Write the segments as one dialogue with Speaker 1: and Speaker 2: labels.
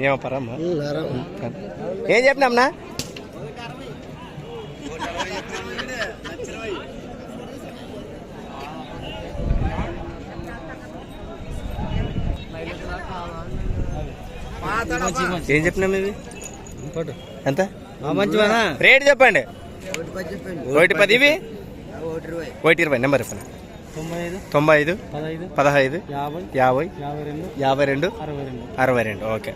Speaker 1: ఏమో పరమ్మా ఏం చెప్పినాంనా ఏం చెప్పినాం ఇది ఎంత? రేట్ చెప్పండి. ఒకటి పది ఇవి? ఒకటి ఇరవై. నెంబర్ చెప్పండి
Speaker 2: తొంభై ఐదు పదహైదు యాభై
Speaker 1: యాభై
Speaker 2: రెండు అరవై రెండు.
Speaker 1: ఓకే.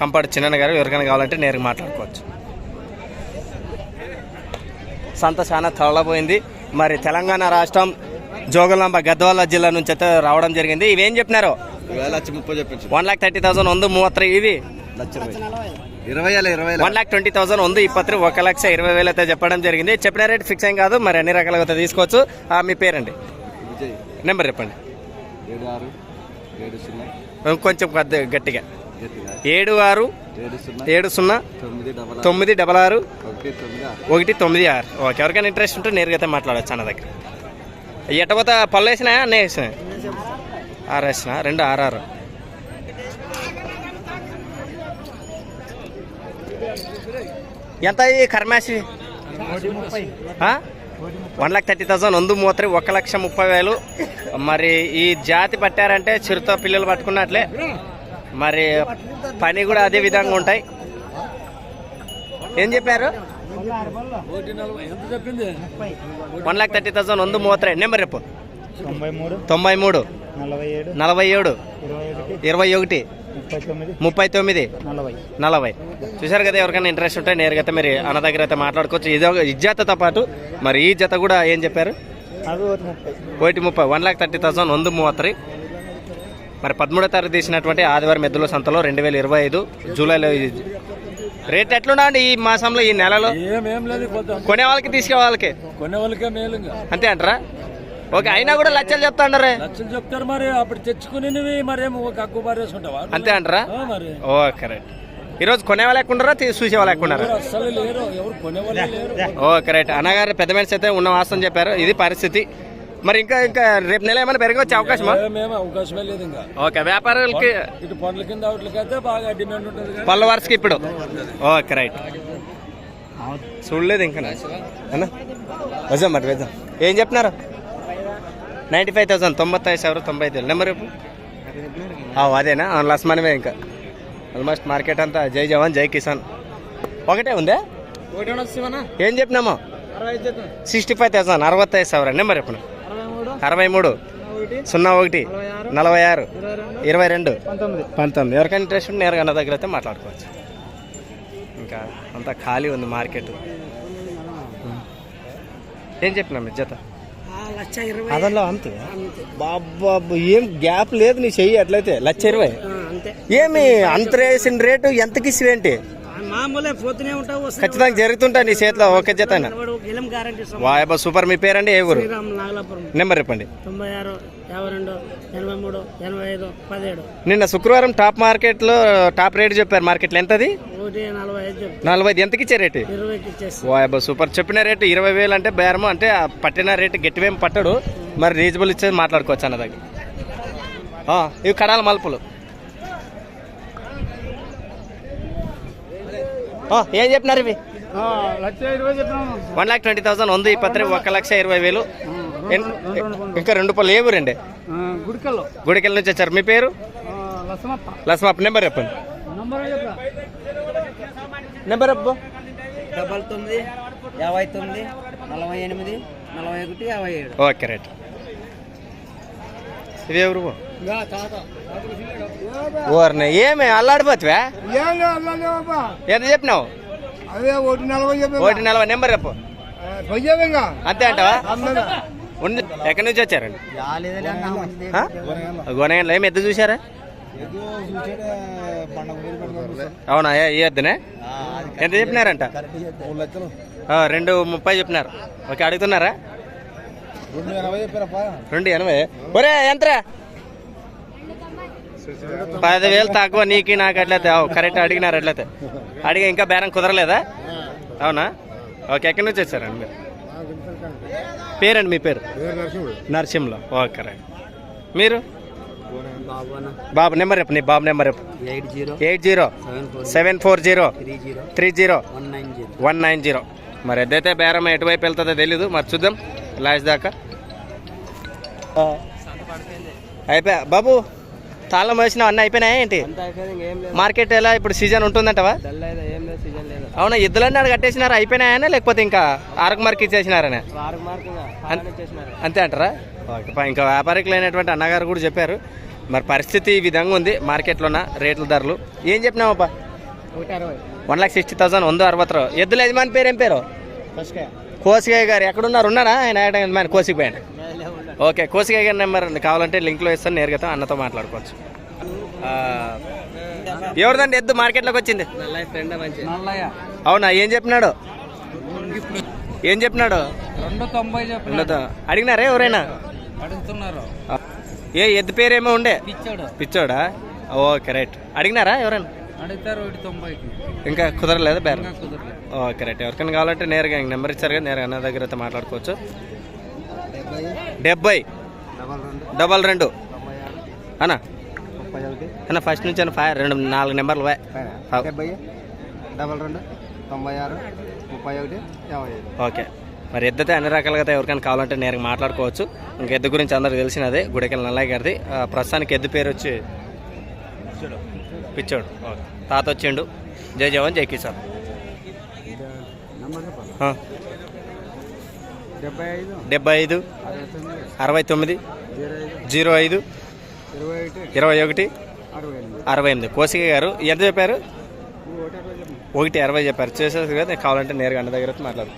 Speaker 1: కంపాడు చిన్న గారు ఎవరికైనా కావాలంటే నేరుగా మాట్లాడుకోవచ్చు. సంత చాలా తరలబోయింది మరి తెలంగాణ రాష్ట్రం జోగులాంబ గద్వాల జిల్లా నుంచి అయితే రావడం జరిగింది. ఇవేం చెప్పినారు? వన్ లాక్ థర్టీ థౌసండ్ ఉంది మూత్ర
Speaker 3: ఇవి ఇరవై ఇరవై
Speaker 1: వన్ ట్వంటీ ఉంది. ఒక లక్ష ఇరవై వేలు అయితే చెప్పడం జరిగింది. చెప్పిన రేట్ ఫిక్స్ అయ్యి కాదు. మరి అన్ని రకాలుగా అయితే తీసుకోవచ్చు. మీ పేరండి? నెంబర్ చెప్పండి. కొంచెం పెద్ద గట్టిగా. ఏడు ఆరు
Speaker 3: ఏడు సున్నా. తొమ్మిది డబల్ ఆరు. ఒకటి తొమ్మిది ఆరు.
Speaker 1: ఓకే ఎవరికైనా ఇంట్రెస్ట్ ఉంటే నేరుగా మాట్లాడచ్చు అన్న దగ్గర. ఎట్టపోతే పళ్ళు వేసినాయా అన్నీ వేసినా ఆరు వేసినా రెండు ఆరు ఆరు. ఎంత ఈ కర్మాసి? వన్ లాక్ థర్టీ థౌసండ్ వంద మూత్రి ఒక లక్ష ముప్పై వేలు. మరి ఈ జాతి పట్టారంటే చిరుతో పిల్లలు పట్టుకున్నట్లే. మరి పని కూడా అదే విధంగా ఉంటాయి. ఏం చెప్పారు? వన్ లాక్ థర్టీ థౌసండ్ వంద మూత్రి. నెంబర్ రేపు
Speaker 2: తొంభై మూడు
Speaker 1: తొంభై మూడు
Speaker 2: నలభై ఏడు
Speaker 1: నలభై ఏడు
Speaker 2: ఇరవై ఒకటి
Speaker 1: ఇరవై ఒకటి.
Speaker 2: ముప్పై తొమ్మిది. నలభై.
Speaker 1: చూసారు కదా ఎవరికైనా ఇంట్రెస్ట్ ఉంటే నేరుగా మీరు అన్న దగ్గర అయితే మాట్లాడుకోవచ్చు. ఇది ఒక ఈ జతతో పాటు మరి ఈ జత కూడా ఏం చెప్పారు?
Speaker 2: ఒకటి ముప్పై.
Speaker 1: వన్ లాక్ థర్టీ థౌసండ్ వంద మూవత్తరి మరి పదమూడో తారీఖు తీసినటువంటి ఆదివారం ఎద్దుల సంతలో రెండు వేల ఇరవై ఐదు జూలైలో ఇది- రేట్ ఎట్లున్నా అండి ఈ మాసంలో ఈ నెలలో?
Speaker 2: ఏమేం లేదు కొద్దాం.
Speaker 1: కొనే వాళ్ళకి తీసుకే వాళ్ళకి
Speaker 2: కొనే వాళ్ళకే
Speaker 1: అంతే అంటారా? ఓకే అయినా కూడా లచ్చలు చెప్తా అంటారే?
Speaker 2: లక్షలు చెప్తారు మరి అప్పుడు తెచ్చుకునేవి మరేమో ఒక అగ్గు పారేసుకుంటావా?
Speaker 1: అంతే అంటారా?
Speaker 2: ఆ, మరి.
Speaker 1: ఓకే రైట్ ఈరోజు కొనే వాళ్ళు ఎక్కుంటారా చూసే వాళ్ళు ఎక్కున్నారా
Speaker 2: ఎవరు అస్సలు లేరు ఎవరు కొనేవాళ్ళే లేరు.
Speaker 1: ఓకే రైట్ అన్నగారు పెద్ద మనిషి అయితే ఉన్న వాస్తవం చెప్పారు. ఇది పరిస్థితి. మరి ఇంకా ఇంకా రేపు నెల ఏమైనా పెరగవచ్చే అవకాశమా?
Speaker 2: మేము అవకాశమే లేదు ఇంకా.
Speaker 1: ఓకే వ్యాపారులకి
Speaker 2: ఇటు పండ్ల కింద అవుట్లకైతే బాగా డిమాండ్ ఉంటుంది
Speaker 1: పళ్ళ వరుసకి ఇప్పుడు. ఓకే రైట్ చూడలేదు ఇంకా అన్న? వద్దాం మరి వేద్దాం. ఏం చెప్తున్నారు? నైంటీ ఫైవ్ థౌసండ్ తొంభై ఐదు ಸಾವಿರ తొంభై ఐదు నెంబర్ రేపు అదేనా లస్ మనమే ఇంకా ఆల్మోస్ట్ మార్కెట్ అంతా జై జవాన్ జై కిసాన్ ఒకటే ఉందే ఏం చెప్పినామో సిక్స్టీ ఫైవ్ థౌసండ్ అరవై ಸಾವಿರ నెంబర్ చెప్పిన అరవై మూడు సున్నా ఒకటి నలభై ఆరు ఇరవై రెండు
Speaker 2: పంతొమ్మిది
Speaker 1: పంతొమ్మిది ఎవరికైనా ఇంట్రెస్ట్ ఉంటే నేరుగా అన్న దగ్గర అయితే మాట్లాడుకోవచ్చు ఇంకా అంతా ఖాళీ ఉంది మార్కెట్ ఏం చెప్పినా మీ జత
Speaker 2: లక్ష ఇరవై.
Speaker 1: అదల్లో అంతే? బాబు ఏం గ్యాప్ లేదు నీ చెయ్యి అట్లయితే లక్ష ఇరవై.
Speaker 2: అంతే.
Speaker 1: ఏమి అంత వేసిన రేటు ఎంతకి ఇసువేంటి
Speaker 2: మామూలే పోతూనే ఉంటావు
Speaker 1: ఖచ్చితంగా జరుగుతుంటా నీ చేతిలో
Speaker 2: గెలం గ్యారంటీ
Speaker 1: వాయబా సూపర్. మీ పేరండి ఏ ఊరు? నెంబర్ చెప్పండి.
Speaker 2: తొంభై ఆరు యాభై రెండు ఎనభై మూడు ఎనభై ఐదు పదిహేడు.
Speaker 1: నిన్న శుక్రవారం టాప్ మార్కెట్లో టాప్ రేట్ చెప్పారు మార్కెట్లో. ఎంతది?
Speaker 2: ఒకటి నలభై ఐదు
Speaker 1: ఎంతకి ఇచ్చే రేటు? వాయబా సూపర్. చెప్పిన రేటు ఇరవై వేలు అంటే బేరము అంటే పట్టిన రేటు గట్టివేం పట్టడు. మరి రీజనబుల్ ఇచ్చేది మాట్లాడుకోవచ్చు అన్న దగ్గర. ఇవి కడాల మలుపులు. ఏం చెప్పినారు ఇవి? వన్ లాక్ ట్వంటీ థౌసండ్ ఉంది ఈ పత్రి ఒక లక్ష ఇరవై వేలు. ఇంకా రెండు పళ్ళు ఏ ఊరండి?
Speaker 2: గుడికల్లో
Speaker 1: గుడికెళ్ళ. నుంచి వచ్చారు. మీ పేరు?
Speaker 2: లసమప్ప
Speaker 1: లస్మాప్ నెంబర్ చెప్పండి.
Speaker 2: నంబర్
Speaker 4: డబల్ తొమ్మిది యాభై తొమ్మిది నలభై ఎనిమిది నలభై ఒకటి యాభై ఏడు.
Speaker 1: Okay right. ఇది ఎవరు? ఓర్ని ఏమి అల్లాడిపోతువా? ఎంత చెప్పినావు?
Speaker 2: అదే ఒకటి నలభై
Speaker 1: నెంబర్ చెప్పు.
Speaker 2: చెప్పా
Speaker 1: అంతే అంటావా? ఎక్కడి నుంచి వచ్చారండి? గొనగండ్ల ఏమి ఎద్దు చూసారా అవునా ఏ ఈ ఎద్దునే? ఎంత చెప్పినారంట?
Speaker 3: మూడు లక్షలు.
Speaker 1: ఆ, రెండు ముప్పై చెప్పినారు. ఓకే అడుగుతున్నారా?
Speaker 3: రెండు ఎనభై
Speaker 1: ఒరే ఎంతరా పదివేలు తక్కువ నీకు నాకు అట్లయితే కరెక్ట్ అడిగినారు అట్లయితే. అడిగి ఇంకా బేరం కుదరలేదా? అవునా? ఓకే ఎక్కడి నుంచి వచ్చారండి మీరు? పేరండి మీ పేరు? నరసింహలో. Okay right. మీరు?
Speaker 4: బాబు
Speaker 1: నెంబర్ చెప్పు నీ బాబు నెంబర్ చెప్పు. Eight zero seven
Speaker 4: four zero
Speaker 1: three zero
Speaker 4: one nine zero.
Speaker 1: One nine zero మరి ఎదైతే బేరం ఎటువైపు వెళ్తుందో తెలీదు. మరి చూద్దాం లాస్ట్ దాకా. అయిపోయా? బాబు? తాళం వేసినావు అన్నీ అయిపోయినాయా ఏంటి? మార్కెట్ ఎలా? ఇప్పుడు సీజన్ ఉంటుందంటవా? అవునా ఎద్దులన్నీ ఆడ కట్టేసినారా? అయిపోయినాయా లేకపోతే ఇంకా ఆరకు మార్క్ ఇచ్చేసినారనే? అంత- అంటారా? ఓకే ఇంకా వ్యాపారికులు అయినటువంటి అన్నగారు కూడా చెప్పారు. మరి పరిస్థితి ఈ విధంగా ఉంది మార్కెట్లోన రేట్ల ధరలు. ఏం
Speaker 4: అరవై.
Speaker 1: వన్ లాక్ సిక్స్టీ థౌసండ్ వంద అరవై ఎద్దుల యజమాని పేరు ఏం పేరు?
Speaker 4: ఫస్ట్
Speaker 1: కోసిగాయ గారు. ఎక్కడున్నారు? ఉన్నారా? ఆయన యజమాని కోసికి పోయాడు ఓకే కోసిగాయ గారి నెంబర్ కావాలంటే లింక్లో ఇస్తాను నేరుగా అన్నతో మాట్లాడుకోవచ్చు. ఎవరిదండి ఎద్దు మార్కెట్లోకి వచ్చింది? అవునా ఏం చెప్పినాడు? ఏం చెప్పినాడు? అడిగినారా ఎవరైనా? ఏ ఎద్దు పేరేమో ఉండే? పిచ్చోడా. Okay right. అడిగినారా ఎవరైనా? ఇంకా కుదరలేదు బేరం? Okay right. ఎవరికైనా కావాలంటే నేరుగా ఇంక నెంబర్ ఇచ్చారు కదా నేరుగా అన్న దగ్గర అయితే మాట్లాడుకోవచ్చు. డెబ్బై.
Speaker 3: డబల్ రెండు.
Speaker 1: అన్న? అన్న ఫస్ట్ నుంచి అన్న ఫైవ్ రెండు నాలుగు నెంబర్లు.
Speaker 3: డెబ్బై. డబల్ రెండు. తొంభై ఆరు. ముప్పై ఒకటి. యాభై
Speaker 1: ఓకే. మరి ఎద్దతే అన్ని రకాలుగా అయితే ఎవరికైనా కావాలంటే నేరుగా మాట్లాడుకోవచ్చు. ఇంక ఎద్దు గురించి అందరికి తెలిసినదే. గుడికెళ్ళ నల్లయ్య గారిది. ప్రస్తుతానికి ఎద్దు పేరు వచ్చి పిచ్చోడు. ఓకే. తాత వచ్చిండు. జై జవాన్ జై కిసాన్.
Speaker 3: డెబ్బై ఐదు. అరవై తొమ్మిది జీరో ఐదు ఇరవై ఒకటి అరవై ఎనిమిది.
Speaker 1: కోసిక గారు ఎంత చెప్పారు?
Speaker 3: ఒకటి అరవై
Speaker 1: చెప్పారు. చేసేది కదా కావాలంటే నేరుగా అన్న దగ్గర మాట్లాడు.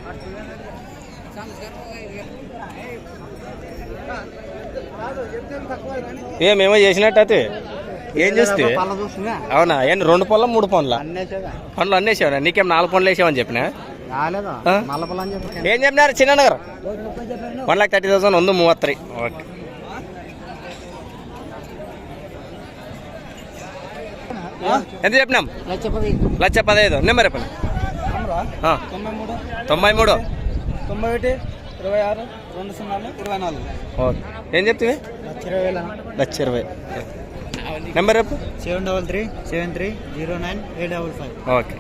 Speaker 1: ఏమేమో చేసినట్టు ఏం చూస్తే? అవునా? ఏం రెండు పనుల మూడు పనుల పనులు అన్నేసావు? నీకేం నాలుగు పనులు వేసావని చెప్పిన?
Speaker 3: రాలేదా
Speaker 1: ఆ?
Speaker 3: నల్ల పళ్ళ అని చెప్పి
Speaker 1: ఏం చెప్పినారు చిన్న Nagar one lock thirty thousand ಒಂದು ಮೂವತ್ತರಿ ಓಕೆ ఎంత చెప్పినాం
Speaker 4: లక్ష పదిహేను
Speaker 1: లక్ష పదహైదు నెంబర్ చెప్పండి ఆ,
Speaker 4: తొంభై మూడు
Speaker 1: తొంభై మూడు
Speaker 4: తొంభై ఒకటి ఇరవై ఆరు రెండు సున్నాలు ఇరవై నాలుగు
Speaker 1: ఓకే ఏం చెప్తివి
Speaker 4: లక్ష ఇరవై వేల
Speaker 1: లక్ష ఇరవై నెంబర్ చెప్పు
Speaker 4: seven double three seven three zero nine eight double five
Speaker 1: okay